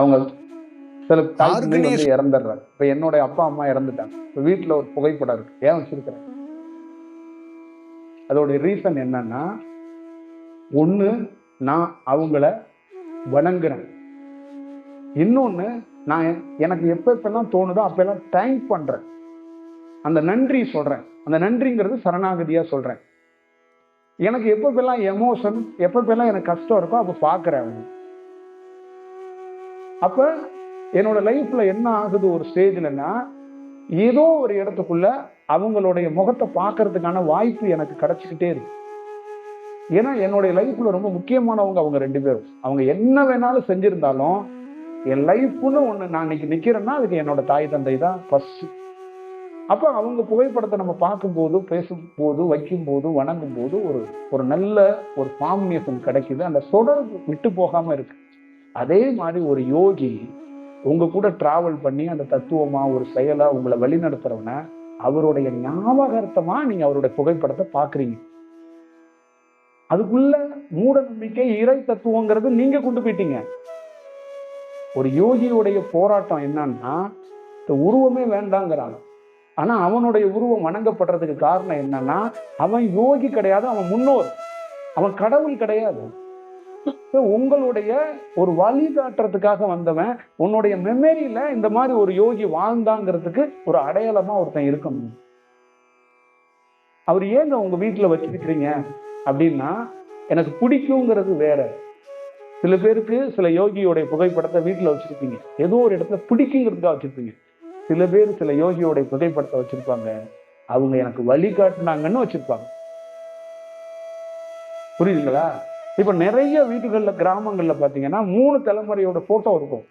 அவங்க சில வந்து இறந்துடுறாங்க. இப்ப என்னோட அப்பா அம்மா இறந்துட்டாங்க. இப்ப வீட்டுல ஒரு புகைப்படம் இருக்கு. ஏன் வச்சிருக்கிறேன்? அதோட ரீசன் என்னன்னா ஒண்ணு நான் அவங்கள வணங்குறேன். இன்னொன்னு நான் எனக்கு எப்ப எப்பெல்லாம் தோணுதோ அப்பெல்லாம் தேங்க் பண்றேன். அந்த நன்றி சொல்றேன். அந்த நன்றிங்கிறது சரணாகதியா சொல்றேன். எனக்கு எப்பப்பெல்லாம் எமோஷன் எப்பப்பெல்லாம் எனக்கு கஷ்டம் இருக்கோ அப்ப பாக்குறேன் அவங்க அப்ப என்னோட லைஃப்ல என்ன ஆகுது ஒரு ஸ்டேஜ்லன்னா ஏதோ ஒரு இடத்துக்குள்ள அவங்களுடைய முகத்தை பார்க்கறதுக்கான வாய்ப்பு எனக்கு கிடைச்சிக்கிட்டே இருக்கு. ஏன்னா என்னுடைய லைஃப்ல ரொம்ப முக்கியமானவங்க அவங்க ரெண்டு பேரும். அவங்க என்ன வேணாலும் செஞ்சிருந்தாலும் என் லைஃப்னு ஒண்ணு நான் இன்னைக்கு நிக்கிறேன்னா அதுக்கு என்னோட தாய் தந்தை தான் ஃபர்ஸ்ட் அப்ப அவங்க புகைப்படத்தை நம்ம பார்க்கும்போது பேசும்போது வைக்கும்போது வணங்கும் போது ஒரு ஒரு நல்ல ஒரு ஃபார்மினேஷன் கிடைக்குது. அந்த தொடர்பு விட்டு போகாம இருக்கு. அதே மாதிரி ஒரு யோகி உங்க கூட டிராவல் பண்ணி அந்த தத்துவமா ஒரு செயலா உங்களை வழிநடத்துறவன அவருடைய ஞாபகார்த்தமா நீங்க அவருடைய புகைப்படத்தை பாக்குறீங்க அதுக்குள்ள மூட நம்பிக்கை இறை தத்துவங்கிறது நீங்க கொண்டு போயிட்டீங்க. ஒரு யோகியுடைய போராட்டம் என்னன்னா இந்த உருவமே வேண்டாங்கிறாங்க. ஆனா அவனுடைய உருவம் வணங்கப்படுறதுக்கு காரணம் என்னன்னா அவன் யோகி கிடையாது அவன் முன்னோர். அவன் கடவுள் கிடையாது. உங்களுடைய ஒரு வழி காட்டுறதுக்காக வந்தவன் உன்னுடைய மெமரியில இந்த மாதிரி ஒரு யோகி வாழ்ந்தாங்கிறதுக்கு ஒரு அடையாளமா ஒருத்தன் இருக்கணும். அவர் ஏங்க உங்க வீட்டுல வச்சிருக்கிறீங்க? அப்படின்னா எனக்கு பிடிக்குங்கிறது வேற. சில பேருக்கு சில யோகியோடைய புகைப்படத்தை வீட்டில் வச்சிருப்பீங்க. ஏதோ ஒரு இடத்துல பிடிக்குங்கிறதுக்காக வச்சிருப்பீங்க. சில பேர் சில யோகியோடைய புகைப்படத்தை வச்சிருப்பாங்க. அவங்க எனக்கு வழி காட்டுனாங்கன்னு வச்சிருப்பாங்க. புரியுதுங்களா? இப்போ நிறைய வீடுகளில் கிராமங்களில் பார்த்தீங்கன்னா மூணு தலைமுறையோட ஃபோட்டோ இருக்கும்.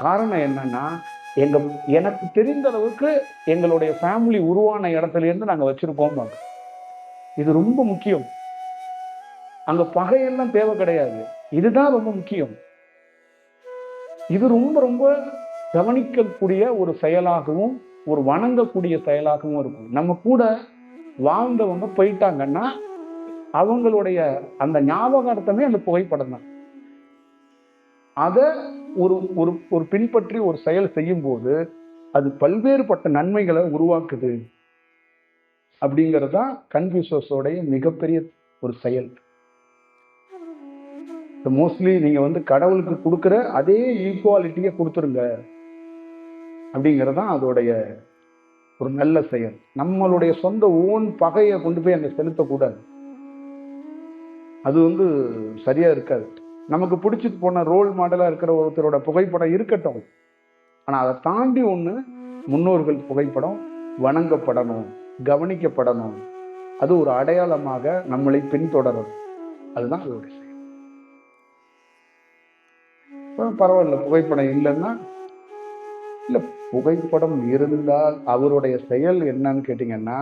காரணம் என்னன்னா எங்க எனக்கு தெரிந்த அளவுக்கு எங்களுடைய ஃபேமிலி உருவான இடத்துல இருந்து வச்சுருக்கோம் வச்சிருக்கோம் இது ரொம்ப முக்கியம். அங்க பகையெல்லாம் தேவை கிடையாது. இதுதான் ரொம்ப முக்கியம். இது ரொம்ப ரொம்ப கவனிக்கக்கூடிய ஒரு செயலாகவும் ஒரு வணங்கக்கூடிய செயலாகவும் இருக்கும். நம்ம கூட வாழ்ந்தவங்க போயிட்டாங்கன்னா அவங்களுடைய அந்த ஞாபகார்த்தமே அந்த புகைப்படம் தான். அதை ஒரு ஒரு ஒரு பின்பற்றி ஒரு செயல் செய்யும் போது அது பல்வேறுபட்ட நன்மைகளை உருவாக்குது. அப்படிங்கிறது தான் கன்ஃபியூசஸோடைய மிகப்பெரிய ஒரு செயல். மோஸ்ட்லி நீங்க வந்து கடவுளுக்கு கொடுக்குற அதே ஈக்குவாலிட்டியை கொடுத்துருங்க. அப்படிங்கிறது தான் அதோடைய ஒரு நல்ல செயல். நம்மளுடைய சொந்த ஓன் பகையை கொண்டு போய் அங்கே செலுத்தக்கூடாது. அது வந்து சரியாக இருக்காது. நமக்கு பிடிச்சிட்டு போன ரோல் மாடலாக இருக்கிற ஒருத்தரோட புகைப்படம் இருக்கட்டும். ஆனால் அதை தாண்டி ஒன்று முன்னோர்கள் புகைப்படம் வணங்கப்படணும் கவனிக்கப்படணும். அது ஒரு அடையாளமாக நம்மளை பின்தொடரும். அதுதான் அதோட செயல். பரவாயில்ல புகைப்படம் இல்லைன்னா இல்லை புகைப்படம் இருந்தால் அவருடைய செயல் என்னன்னு கேட்டிங்கன்னா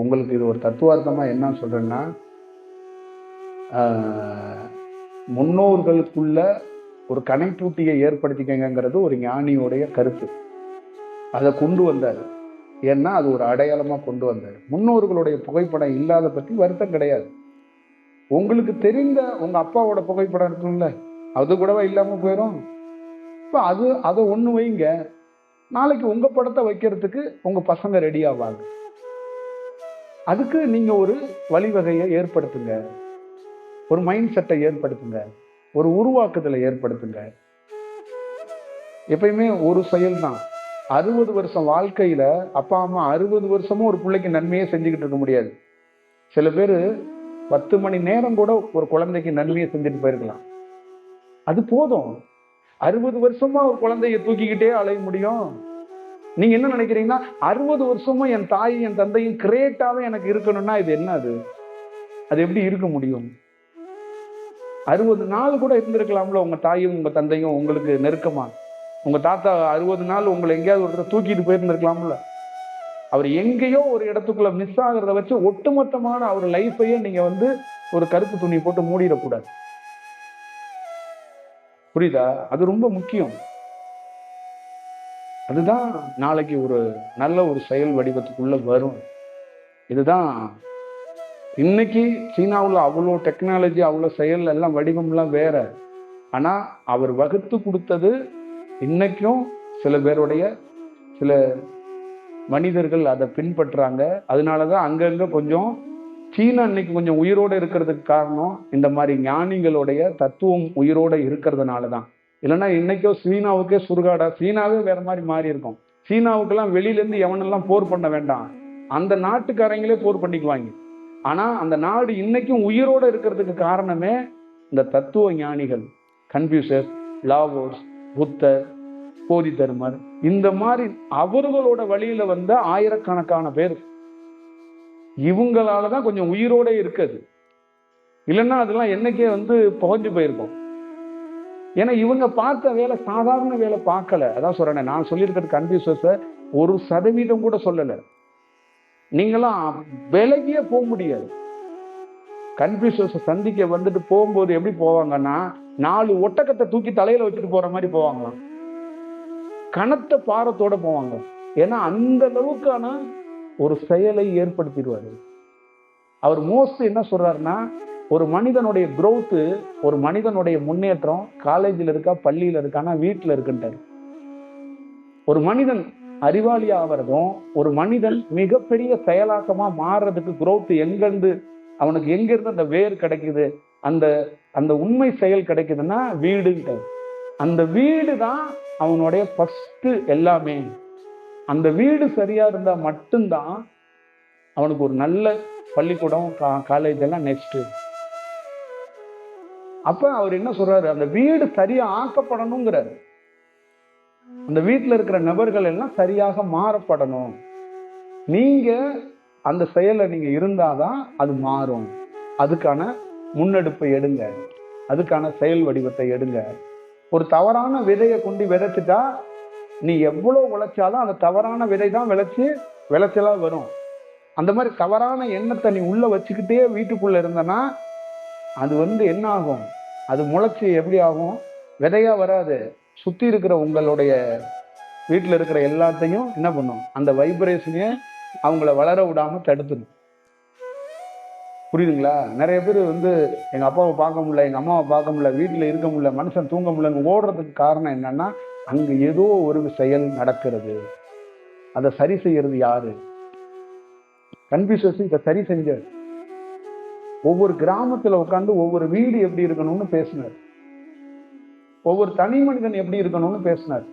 உங்களுக்கு இது ஒரு தத்துவார்த்தமாக என்ன சொல்கிறேன்னா முன்னோர்களுக்குள்ள ஒரு கனைப்பூட்டியை ஏற்படுத்திக்கங்கிறது ஒரு ஞானியோடைய கருத்து. அதை கொண்டு வந்தார். ஏன்னா அது ஒரு அடையாளமாக கொண்டு வந்தார். முன்னோர்களுடைய புகைப்படம் இல்லாத பற்றி வருத்தம் கிடையாது. உங்களுக்கு தெரிந்த உங்கள் அப்பாவோட புகைப்படம் இருக்கும்ல அது கூடவா இல்லாமல் போயிடும் இப்போ அது அதை ஒன்று வைங்க. நாளைக்கு உங்கள் படத்தை வைக்கிறதுக்கு உங்கள் பசங்க ரெடி ஆவாங்க. அதுக்கு நீங்கள் ஒரு வழிவகையை ஏற்படுத்துங்க. ஒரு மைண்ட் செட்டை ஏற்படுத்துங்க. ஒரு உருவாக்குதலை ஏற்படுத்துங்க. எப்பயுமே ஒரு செயல் தான் அறுபது வருஷம் வாழ்க்கையில அப்பா அம்மா அறுபது வருஷமும் ஒரு பிள்ளைக்கு நன்மையே செஞ்சுக்கிட்டு இருக்க முடியாது. சில பேர் பத்து மணி நேரம் கூட ஒரு குழந்தைக்கு நன்மையை செஞ்சுட்டு போயிருக்கலாம். அது போதும். அறுபது வருஷமா ஒரு குழந்தைய தூக்கிக்கிட்டே அலைய முடியும். நீங்க என்ன நினைக்கிறீங்கன்னா அறுபது வருஷமும் என் தாயும் என் தந்தையும் கிரேட்டாவே எனக்கு இருக்கணும்னா இது என்ன அது? அது எப்படி இருக்க முடியும்? அறுபது நாள் கூட இருந்திருக்கலாம்ல உங்கள் தாயும் உங்கள் தந்தையும் உங்களுக்கு நெருக்கமாக உங்கள் தாத்தா அறுபது நாள் உங்களை எங்கேயாவது ஒருத்தர் தூக்கிட்டு போயிருந்திருக்கலாம்ல? அவர் எங்கேயோ ஒரு இடத்துக்குள்ள மிஸ் ஆகிறத வச்சு ஒட்டுமொத்தமான அவர் லைஃப்பையே நீங்கள் வந்து ஒரு கருப்பு துணி போட்டு மூடிடக்கூடாது. புரியுதா? அது ரொம்ப முக்கியம். அதுதான் நாளைக்கு ஒரு நல்ல ஒரு செயல் வடிவத்துக்குள்ள வரும். இதுதான் இன்னைக்கு சீனாவில் அவ்வளோ டெக்னாலஜி அவ்வளோ செயல் எல்லாம் வடிவம்லாம் வேற. ஆனால் அவர் வகுத்து கொடுத்தது இன்னைக்கும் சில பேருடைய சில மனிதர்கள் அதை பின்பற்றுறாங்க அதனாலதான் அங்கங்கே கொஞ்சம் சீனா இன்னைக்கு கொஞ்சம் உயிரோடு இருக்கிறதுக்கு காரணம் இந்த மாதிரி ஞானிகளுடைய தத்துவம் உயிரோட இருக்கிறதுனால தான் இல்லைன்னா இன்னைக்கோ சீனாவுக்கே சுருகாடா சீனாவே வேற மாதிரி மாறி இருக்கும். சீனாவுக்கெல்லாம் வெளியிலேருந்து எவனெல்லாம் போர் பண்ண வேண்டாம். அந்த நாட்டுக்காரங்களே போர் பண்ணிக்குவாங்க. ஆனா அந்த நாடு இன்னைக்கும் உயிரோட இருக்கிறதுக்கு காரணமே இந்த தத்துவ ஞானிகள் கன்ஃபியூசர் லாவோஸ் புத்தர் போதி தர்மர் இந்த மாதிரி அவர்களோட வழியில வந்த ஆயிரக்கணக்கான பேர். இவங்களால தான் கொஞ்சம் உயிரோட இருக்குது. இல்லைன்னா அதெல்லாம் என்னைக்கே வந்து புகஞ்சு போயிருக்கும். ஏன்னா இவங்க பார்த்த வேலை சாதாரண வேலை பார்க்கல. அதான் சொல்றேன் நான் சொல்லியிருக்கிறது கன்ஃபியூசர்ஸ ஒரு சதவீதம் கூட சொல்லலை. நீங்களாம் விலகியே போக முடியாது. கன்ஃபியூசர்ஸை சந்திக்க வந்துட்டு போகும்போது எப்படி போவாங்கன்னா நாலு ஒட்டக்கத்தை தூக்கி தலையில வச்சுட்டு போற மாதிரி போவாங்களாம். கனத்த பாரத்தோட போவாங்க. ஏன்னா அந்த அளவுக்கான ஒரு செயலை ஏற்படுத்திடுவாரு. அவர் மோஸ்ட் என்ன சொல்றாருன்னா ஒரு மனிதனுடைய குரோத்து ஒரு மனிதனுடைய முன்னேற்றம் காலேஜில் இருக்கா பள்ளியில் இருக்கானா வீட்டில் இருக்குன்றாரு ஒரு மனிதன் அறிவாளி ஆகிறதும் ஒரு மனிதன் மிகப்பெரிய செயலாக்கமா மாறுறதுக்கு குரோத் எங்கேருந்து அவனுக்கு எங்கேருந்து அந்த வேர் கிடைக்குது அந்த அந்த உண்மை செயல் கிடைக்குதுன்னா வீடுன்றது. அந்த வீடு தான் அவனுடைய ஃபஸ்ட்டு எல்லாமே. அந்த வீடு சரியா இருந்தா மட்டும்தான் அவனுக்கு ஒரு நல்ல பள்ளிக்கூடம் கா காலேஜ் எல்லாம் நெக்ஸ்ட்டு அப்போ அவர் என்ன சொல்றாரு? அந்த வீடு சரியா ஆக்கப்படணுங்கிறாரு. அந்த வீட்டில் இருக்கிற நபர்கள் எல்லாம் சரியாக மாறப்படணும். நீங்கள் அந்த செயலை நீங்கள் இருந்தால் தான் அது மாறும். அதுக்கான முன்னெடுப்பை எடுங்க. அதுக்கான செயல் வடிவத்தை எடுங்க. ஒரு தவறான விதையை கொண்டு விதைச்சிட்டா நீ எவ்வளோ உழைச்சாலும் அந்த தவறான விதை தான் விளைச்சி விளைச்சலாக வரும். அந்த மாதிரி தவறான எண்ணத்தை நீ உள்ளே வச்சுக்கிட்டே வீட்டுக்குள்ளே இருந்தனா அது வந்து என்ன ஆகும் அது முளைச்சி எப்படி ஆகும்? விதையாக வராது. சுற்றி இருக்கிற உங்களுடைய வீட்டில் இருக்கிற எல்லாத்தையும் என்ன பண்ணும்? அந்த வைப்ரேஷனையே அவங்கள வளர விடாமல் தடுத்துடும் புரியுதுங்களா? நிறைய பேர் வந்து எங்கள் அப்பாவை பார்க்க முடியல எங்கள் அம்மாவை பார்க்க முடியல வீட்டில் இருக்க முடியல மனுஷன் தூங்க முடியலன்னு ஓடுறதுக்கு காரணம் என்னன்னா அங்கே ஏதோ ஒரு செயல் நடக்கிறது. அதை சரி செய்யறது யாரு? கன்ஃபியூசஸ் இதை சரி செஞ்சார் ஒவ்வொரு கிராமத்தில் உட்காந்து ஒவ்வொரு வீடு எப்படி இருக்கணும்னு பேசினார். ஒவ்வொரு தனி மனிதன் எப்படி இருக்கணும்னு பேசினார்.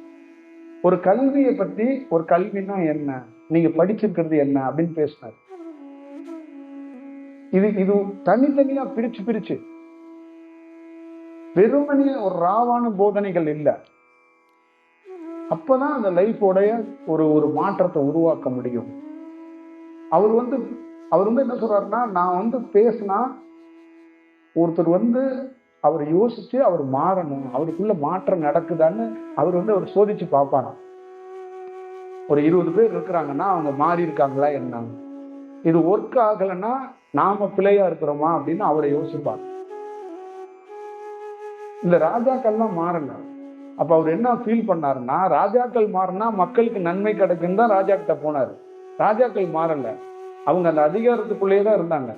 ஒரு கல்வியை பத்தி ஒரு கல்வினா என்ன? நீங்க படிச்சிருக்கிறது என்ன? அப்படின்னு பேசினார். இது இது தனித்தனியா பிரிச்சு பிரிச்சு. வெறுமனே ஒரு ராவான போதனைகள் இல்லை. அப்பதான் அந்த லைஃபோடைய ஒரு ஒரு மாற்றத்தை உருவாக்க முடியும். அவர் வந்து அவர் வந்து என்ன சொல்றாருன்னா நான் வந்து பேசினா ஒருத்தர் வந்து அவர் யோசிச்சு அவர் மாறணும். அவருக்குள்ள மாற்றம் நடக்குதான்னு அவர் வந்து அவர் சோதிச்சு பார்ப்பாராம். ஒரு இருபது பேர் இருக்கிறாங்கன்னா அவங்க மாறி இருக்காங்களா என்ன இது ஒர்க் ஆகலைன்னா நாம பிழையா இருக்கிறோமா அப்படின்னு அவரை யோசிப்பார். இந்த ராஜாக்கள்லாம் மாறல. அப்ப அவர் என்ன ஃபீல் பண்ணாருன்னா ராஜாக்கள் மாறினா மக்களுக்கு நன்மை கிடைக்குன்னு தான் ராஜா கிட்ட ராஜாக்கள் மாறல. அவங்க அந்த அதிகாரத்துக்குள்ளேயே தான் இருந்தாங்க.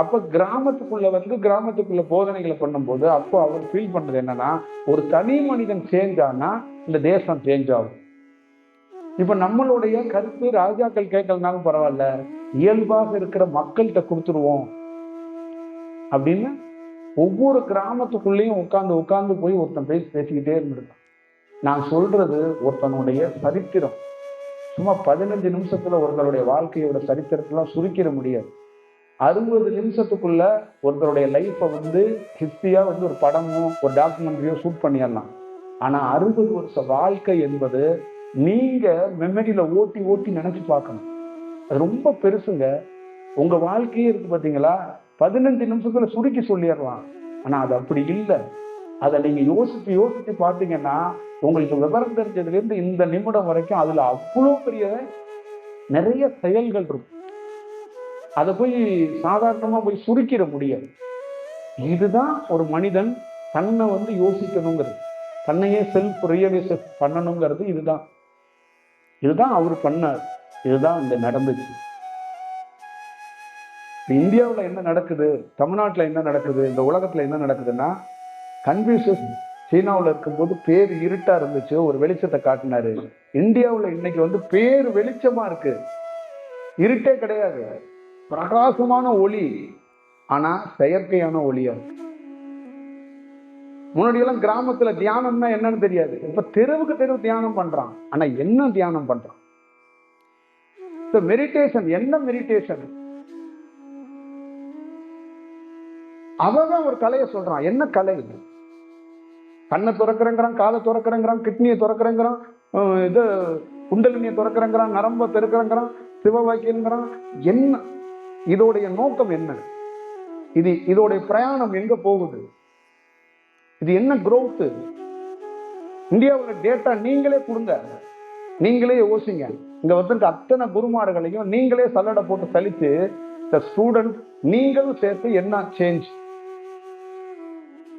அப்ப கிராமத்துக்குள்ள வந்து கிராமத்துக்குள்ள போதனைகளை பண்ணும்போது அப்போ அவர் ஃபீல் பண்ணது என்னன்னா ஒரு தனி மனிதன் சேஞ்ச் ஆனா இந்த தேசம் சேஞ்ச் ஆகும். இப்ப நம்மளுடைய கருத்து ராஜாக்கள் கேட்கலனாலும் பரவாயில்ல இயல்பாக இருக்கிற மக்கள்கிட்ட கொடுத்துருவோம். அப்படின்னு ஒவ்வொரு கிராமத்துக்குள்ளேயும் உட்காந்து உட்காந்து போய் ஒருத்தன் பேசி பேசிக்கிட்டே இருந்திருக்கான். நான் சொல்றது ஒருத்தனுடைய சரித்திரம். சும்மா பதினஞ்சு நிமிஷத்துல ஒருத்தனுடைய வாழ்க்கையோட சரித்திரத்தெல்லாம் சுருக்கிட முடியாது. அறுபது நிமிஷத்துக்குள்ள ஒருத்தருடைய லைஃப்பை வந்து ஹிஸ்டியா வந்து ஒரு படமோ ஒரு டாக்குமெண்ட்ரியோ ஷூட் பண்ணிடலாம். ஆனால் அறுபது வருஷ வாழ்க்கை என்பது நீங்கள் மெமரியில் ஓட்டி ஓட்டி நினச்சி பார்க்கணும். அது ரொம்ப பெருசுங்க. உங்கள் வாழ்க்கையே இருக்குது பார்த்தீங்களா பதினஞ்சு நிமிஷத்தில் சுருக்கி சொல்லிடலாம். ஆனால் அது அப்படி இல்லை. அதை நீங்கள் யோசித்து யோசித்து பார்த்தீங்கன்னா உங்களுக்கு விவரம் தெரிஞ்சதுலேருந்து இந்த நிமிடம் வரைக்கும் அதில் அவ்வளோ பெரிய நிறைய செயல்கள் இருக்கும். அதை போய் சாதாரணமாக போய் சுருக்கிட முடியாது. இதுதான் ஒரு மனிதன் தன்னை வந்து யோசிக்கணுங்கிறது. தன்னையே செல்ஃப் ரியலைஸ் பண்ணணுங்கிறது இதுதான். இதுதான் அவர் பண்ணார். இதுதான் இந்த நடந்துச்சு. இந்தியாவில் என்ன நடக்குது? தமிழ்நாட்டில் என்ன நடக்குது? இந்த உலகத்தில் என்ன நடக்குதுன்னா கன்ஃபியூஷஸ் சீனாவில் இருக்கும்போது பேர் இருட்டாக இருந்துச்சு ஒரு வெளிச்சத்தை காட்டினாரு. இந்தியாவில் இன்னைக்கு வந்து பேர் வெளிச்சமாக இருக்கு. இருட்டே கிடையாது. பிரகாசமான ஒளி ஆனா செயற்கையான ஒளியா இருக்கு முன்னாடி எல்லாம் கிராமத்துல தியானம்னா என்னன்னு தெரியாது. இப்ப தெருவுக்கு தெருவு தியானம் பண்றான். ஆனா என்ன தியானம் பண்றான்? மெடிடேஷன் என்ன மெடிடேஷன் அவதான் ஒரு கலையை சொல்றான். என்ன கலை? இது கண்ணை துறக்கிறேங்கிறான் காதை துறக்கிறேங்கிறான் கிட்னியை துறக்கிறேங்கிறான் இது குண்டலினியை துறக்கிறேங்கிறான் நரம்ப திறக்கிறேங்கிறான் சிவவாக்கியங்கிறான் என்ன இதோடைய நோக்கம் என்ன? இது இதோடைய பிரயாணம் எங்க போகுது? இது என்ன growth? இந்தியாவில் டேட்டா நீங்களே கொடுங்க. நீங்களே யோசிங்க. இங்க வந்துட்டு அத்தனை குருமார்களையும் நீங்களே சல்லடை போட்டு சலிச்சு த ஸ்டூடெண்ட் நீங்களும் சேர்த்து என்ன சேஞ்ச்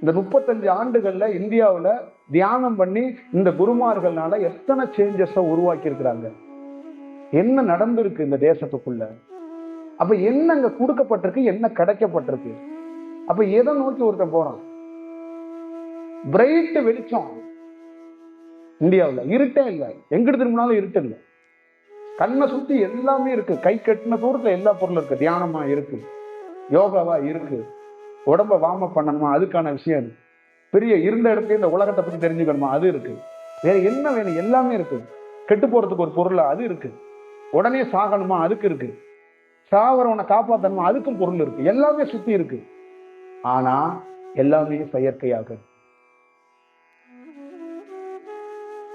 இந்த முப்பத்தஞ்சு ஆண்டுகள்ல இந்தியாவில் தியானம் பண்ணி இந்த குருமார்கள்னால எத்தனை சேஞ்சஸை உருவாக்கி இருக்கிறாங்க என்ன நடந்திருக்கு இந்த தேசத்துக்குள்ள? அப்ப என்ன அங்க கொடுக்கப்பட்டிருக்கு என்ன கிடைக்கப்பட்டிருக்கு? அப்ப எதை நோக்கி ஒருத்தன் போறான்? பிரைட் வெளிச்சம். இந்தியாவில் இருட்டே இல்லை. எங்கிட்டு திரும்பினாலும் இருட்டு இல்லை. கண்ணை சுத்தி எல்லாமே இருக்கு. கை கட்டின தூரத்துல எல்லா பொருளும் இருக்கு. தியானமா இருக்கு. யோகாவா இருக்கு. உடம்ப வார்ம் அப் பண்ணணுமா? அதுக்கான விஷயம் இருக்கு. பெரிய இருந்த இடத்துல இந்த உலகத்தை பத்தி தெரிஞ்சுக்கணுமா? அது இருக்கு. வேற என்ன வேணும்? எல்லாமே இருக்கு. கெட்டு போறதுக்கு ஒரு பொருள்? அது இருக்கு. உடனே சாகணுமா? அதுக்கு இருக்கு. சாவரவனை காப்பாத்தணுமா? அதுக்கும் பொருள் இருக்கு. எல்லாமே சுத்தி இருக்கு. ஆனா எல்லாமே செயற்கையாக.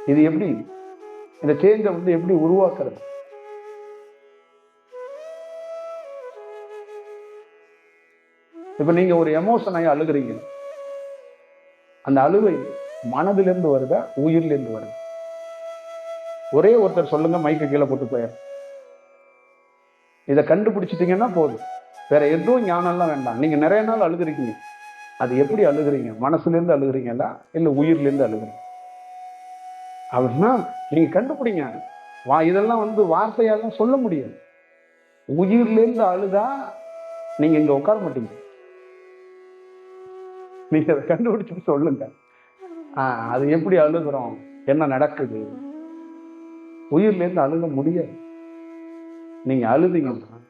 இது எப்படி? இந்த சேஞ்சை வந்து எப்படி உருவாக்குறது? இப்ப நீங்க ஒரு எமோஷன் அழுகிறீங்க அழுகுறீங்க. அந்த அழுவை மனதிலிருந்து வருதா? உயிர்லேருந்து வருதா? ஒரே ஒருத்தர் சொல்லுங்க மைக்கு கீழே போட்டு போயார் இதை கண்டுபிடிச்சிட்டிங்கன்னா போதும். வேற எதுவும் ஞானம்லாம் வேண்டாம். நீங்க நிறைய நாள் அழுகுறீங்க அது எப்படி அழுகுறீங்க? மனசுலேருந்து அழுகுறீங்களா? இல்லை உயிர்லேருந்து அழுகுறீங்க அப்படின்னா நீங்க கண்டுபிடிங்க. வா இதெல்லாம் வந்து வார்த்தையாலாம் சொல்ல முடியாது. உயிர்லேருந்து அழுதா நீங்க இங்க உட்கார மாட்டீங்க. நீங்க அதை கண்டுபிடிச்சிட்டு சொல்லுங்க. அது எப்படி அழுகுறோம்? என்ன நடக்குது? உயிர்லேருந்து அழுக முடியாது. நீங்க அழுதீங்கன்னா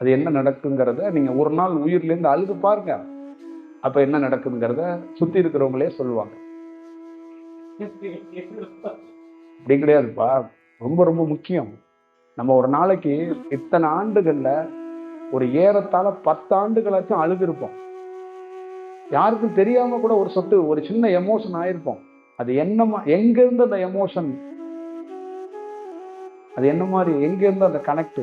அது என்ன நடக்குங்கிறத நீங்க ஒரு நாள் உயிர்ல இருந்து அழுது பாருங்க. அப்ப என்ன நடக்குதுங்கிறத சுத்தி இருக்கிறவங்களே சொல்லுவாங்க. அப்படி கிடையாதுப்பா. ரொம்ப ரொம்ப முக்கியம். நம்ம ஒரு நாளைக்கு இத்தனை ஆண்டுகள்ல ஒரு ஏறத்தாழ பத்து ஆண்டுகளாச்சும் அழுதுருப்போம். யாருக்கும் தெரியாம கூட ஒரு சொட்டு ஒரு சின்ன எமோஷன் ஆயிருப்போம். அது என்னமா எங்க இருந்து அந்த எமோஷன் அது என்ன மாதிரி எங்கேருந்து அந்த கனெக்ட்